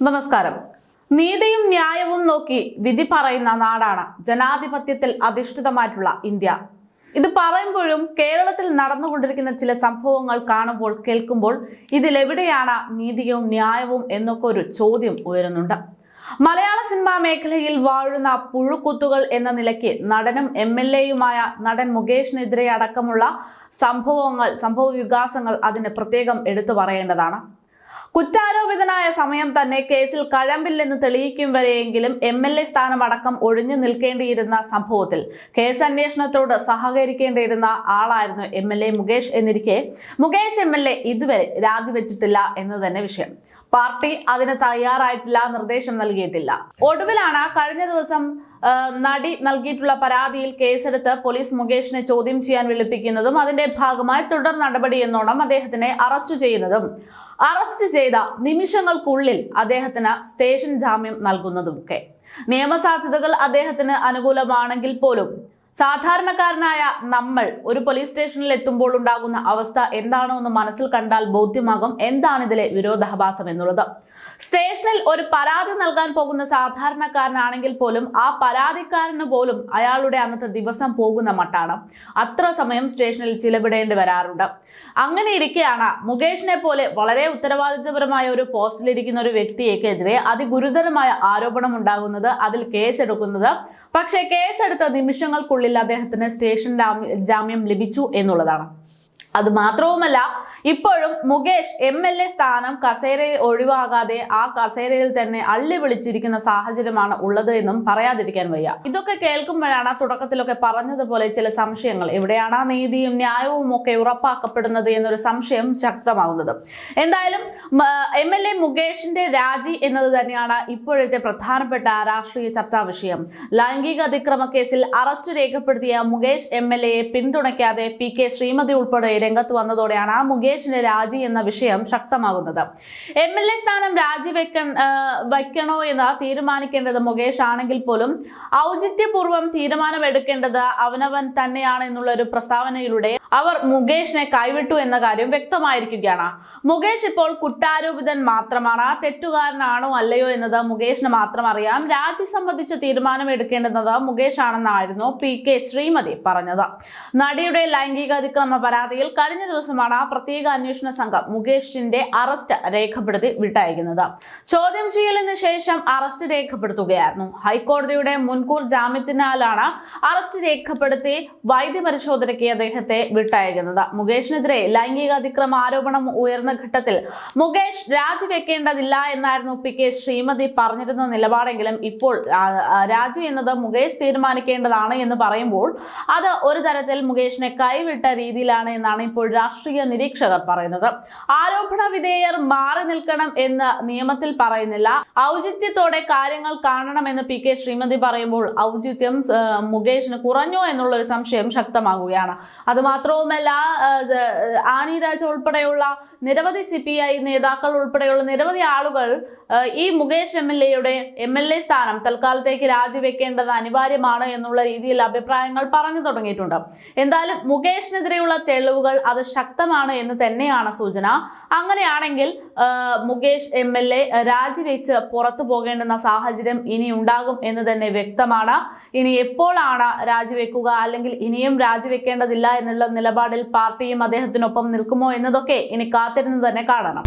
നമസ്കാരം. നീതിയും ന്യായവും നോക്കി വിധി പറയുന്ന നാടാണ് ജനാധിപത്യത്തിൽ അധിഷ്ഠിതമായിട്ടുള്ള ഇന്ത്യ. ഇത് പറയുമ്പോഴും കേരളത്തിൽ നടന്നുകൊണ്ടിരിക്കുന്ന ചില സംഭവങ്ങൾ കാണുമ്പോൾ കേൾക്കുമ്പോൾ ഇതിലെവിടെയാണ് നീതിയും ന്യായവും എന്നൊക്കെ ഒരു ചോദ്യം ഉയരുന്നുണ്ട്. മലയാള സിനിമാ മേഖലയിൽ വാഴുന്ന പുഴുക്കുത്തുകൾ എന്ന നിലയ്ക്ക് നടനും എം എൽ എയുമായ നടൻ മുകേഷിനെതിരെ അടക്കമുള്ള സംഭവങ്ങൾ സംഭവ വികാസങ്ങൾ അതിന് പ്രത്യേകം എടുത്തു പറയേണ്ടതാണ്. കുറ്റാരോപിതനായ സമയം തന്നെ കേസിൽ കഴമ്പില്ലെന്ന് തെളിയിക്കും വരെയെങ്കിലും എം എൽ എ സ്ഥാനം അടക്കം ഒഴിഞ്ഞു നിൽക്കേണ്ടിയിരുന്ന സംഭവത്തിൽ കേസ് അന്വേഷണത്തോട് സഹകരിക്കേണ്ടിയിരുന്ന ആളായിരുന്നു എം എൽ എ മുകേഷ് എന്നിരിക്കെ മുകേഷ് എം എൽ എ ഇതുവരെ രാജിവെച്ചിട്ടില്ല എന്ന് തന്നെ വിഷയം. പാർട്ടി അതിന് തയ്യാറായിട്ടില്ല നിർദ്ദേശം നൽകിയിട്ടില്ല. ഒടുവിലാണ് കഴിഞ്ഞ ദിവസം നടി നൽകിയിട്ടുള്ള പരാതിയിൽ കേസെടുത്ത് പോലീസ് മുകേഷിനെ ചോദ്യം ചെയ്യാൻ വിളിപ്പിക്കുന്നതും അതിന്റെ ഭാഗമായി തുടർ നടപടി എന്നോണം അദ്ദേഹത്തിനെ അറസ്റ്റ് ചെയ്യുന്നതും. അറസ്റ്റ് ചെയ്ത നിമിഷങ്ങൾക്കുള്ളിൽ അദ്ദേഹത്തിന് സ്റ്റേഷൻ ജാമ്യം നൽകുന്നതുമൊക്കെ. നിയമസാധ്യതകൾ അദ്ദേഹത്തിന് അനുകൂലമാണെങ്കിൽ പോലും സാധാരണക്കാരനായ നമ്മൾ ഒരു പോലീസ് സ്റ്റേഷനിൽ എത്തുമ്പോൾ ഉണ്ടാകുന്ന അവസ്ഥ എന്താണോ എന്ന് മനസ്സിൽ കണ്ടാൽ ബോധ്യമാകും. എന്താണ് ഇതിലെ വിരോധാഭാസം എന്നുള്ളത്? സ്റ്റേഷനിൽ ഒരു പരാതി നൽകാൻ പോകുന്ന സാധാരണക്കാരനാണെങ്കിൽ പോലും ആ പരാതിക്കാരന് പോലും അയാളുടെ അന്നത്തെ ദിവസം പോകുന്ന മട്ടാണ്. അത്ര സമയം സ്റ്റേഷനിൽ ചിലവിടേണ്ടി വരാറുണ്ട്. അങ്ങനെ ഇരിക്കെയാണ് മുകേഷിനെ പോലെ വളരെ ഉത്തരവാദിത്വപരമായ ഒരു പോസ്റ്റിലിരിക്കുന്ന ഒരു വ്യക്തിയെക്കെതിരെ അതിഗുരുതരമായ ആരോപണം ഉണ്ടാകുന്നത് അതിൽ കേസെടുക്കുന്നത്. പക്ഷേ കേസെടുത്ത നിമിഷങ്ങൾക്കുള്ളിൽ അദ്ദേഹത്തിന് സ്റ്റേഷൻ ജാമ്യം ലഭിച്ചു എന്നുള്ളതാണ്. അത് മാത്രവുമല്ല ഇപ്പോഴും മുകേഷ് എം എൽ എ സ്ഥാനം കസേരയിൽ ഒഴിവാകാതെ ആ കസേരയിൽ തന്നെ അള്ളി വിളിച്ചിരിക്കുന്ന സാഹചര്യമാണ് ഉള്ളത് എന്നും പറയാതിരിക്കാൻ വയ്യ. ഇതൊക്കെ കേൾക്കുമ്പോഴാണ് തുടക്കത്തിലൊക്കെ പറഞ്ഞതുപോലെ ചില സംശയങ്ങൾ. എവിടെയാണ് നീതിയും ന്യായവും ഒക്കെ ഉറപ്പാക്കപ്പെടുന്നത് എന്നൊരു സംശയം ശക്തമാകുന്നത് എന്തായാലും എം എൽ എ മുകേഷിന്റെ രാജി എന്നത് തന്നെയാണ് ഇപ്പോഴത്തെ പ്രധാനപ്പെട്ട രാഷ്ട്രീയ ചർച്ചാ വിഷയം. ലൈംഗിക അതിക്രമ കേസിൽ അറസ്റ്റ് രേഖപ്പെടുത്തിയ മുകേഷ് എം എൽ എയെ പിന്തുണയ്ക്കാതെ പി കെ ശ്രീമതി ഉൾപ്പെടെ രംഗത്ത് വന്നതോടെയാണ് ആ മുകേഷിന്റെ രാജി എന്ന വിഷയം ശക്തമാകുന്നത്. എം എൽ എ സ്ഥാനം രാജിവെക്ക വയ്ക്കണോ എന്ന് തീരുമാനിക്കേണ്ടത് മുകേഷ് ആണെങ്കിൽ പോലും ഔചിത്യപൂർവം തീരുമാനമെടുക്കേണ്ടത് അവനവൻ തന്നെയാണ് എന്നുള്ള ഒരു പ്രസ്താവനയിലൂടെ അവർ മുകേഷിനെ കൈവിട്ടു എന്ന കാര്യം വ്യക്തമായിരിക്കുകയാണ്. മുകേഷ് ഇപ്പോൾ കുറ്റാരോപിതൻ മാത്രമാണ്. തെറ്റുകാരനാണോ അല്ലയോ എന്നത് മുകേഷിന് മാത്രം അറിയാം. രാജി സംബന്ധിച്ച് തീരുമാനം എടുക്കേണ്ടത് മുകേഷ് ആണെന്നായിരുന്നു പി കെ ശ്രീമതി പറഞ്ഞത്. നടിയുടെ ലൈംഗിക അതിക്രമ പരാതിയിൽ കഴിഞ്ഞ ദിവസമാണ് ആ പ്രത്യേക അന്വേഷണ സംഘം മുകേഷിന്റെ അറസ്റ്റ് രേഖപ്പെടുത്തി വിട്ടയക്കുന്നത്. ചോദ്യം ചെയ്യലിന് ശേഷം അറസ്റ്റ് രേഖപ്പെടുത്തുകയായിരുന്നു. ഹൈക്കോടതിയുടെ മുൻകൂർ ജാമ്യത്തിനാലാണ് അറസ്റ്റ് രേഖപ്പെടുത്തി വൈദ്യപരിശോധനയ്ക്ക് അദ്ദേഹത്തെ വിട്ടയക്കുന്നത്. മുകേഷിനെതിരെ ലൈംഗിക അതിക്രമ ആരോപണം ഉയർന്ന ഘട്ടത്തിൽ മുകേഷ് രാജിവെക്കേണ്ടതില്ല എന്നായിരുന്നു പി കെ ശ്രീമതി പറഞ്ഞിരുന്ന നിലപാടെങ്കിലും ഇപ്പോൾ രാജി എന്നത് മുകേഷ് തീരുമാനിക്കേണ്ടതാണ് എന്ന് പറയുമ്പോൾ അത് ഒരു തരത്തിൽ മുകേഷിനെ കൈവിട്ട രീതിയിലാണ് എന്നാണ് ഇപ്പോൾ രാഷ്ട്രീയ നിരീക്ഷകർ പറയുന്നത്. ആരോപണ വിധേയർ മാറി നിൽക്കണം എന്ന് നിയമത്തിൽ പറയുന്നില്ല. ഔചിത്യത്തോടെ കാര്യങ്ങൾ കാണണമെന്ന് പി കെ ശ്രീമതി പറയുമ്പോൾ ഔചിത്യം മുകേഷിന് കുറഞ്ഞു എന്നുള്ള ഒരു സംശയം ശക്തമാകുകയാണ്. അത് മാത്രവുമല്ല ആനി രാജ ഉൾപ്പെടെയുള്ള നിരവധി സി പി ഐ നേതാക്കൾ ഉൾപ്പെടെയുള്ള നിരവധി ആളുകൾ ഈ മുകേഷ് എം എൽ എയുടെ എം എൽ എ സ്ഥാനം തൽക്കാലത്തേക്ക് രാജിവെക്കേണ്ടത് അനിവാര്യമാണ് എന്നുള്ള രീതിയിൽ അഭിപ്രായങ്ങൾ പറഞ്ഞു തുടങ്ങിയിട്ടുണ്ട്. എന്തായാലും മുകേഷിനെതിരെയുള്ള തെളിവുകൾ അത് ശക്തമാണ് എന്ന് തന്നെയാണ് സൂചന. അങ്ങനെയാണെങ്കിൽ മുകേഷ് എം എൽ എ രാജിവെച്ച് പുറത്തു പോകേണ്ടുന്ന സാഹചര്യം ഇനി ഉണ്ടാകും എന്ന് തന്നെ വ്യക്തമാണ്. ഇനി എപ്പോഴാണ് രാജിവെക്കുക? അല്ലെങ്കിൽ ഇനിയും രാജിവെക്കേണ്ടതില്ല എന്നുള്ള നിലപാടിൽ പാർട്ടിയും അദ്ദേഹത്തിനൊപ്പം നിൽക്കുമോ എന്നതൊക്കെ ഇനി കാത്തിരുന്ന് തന്നെ കാണണം.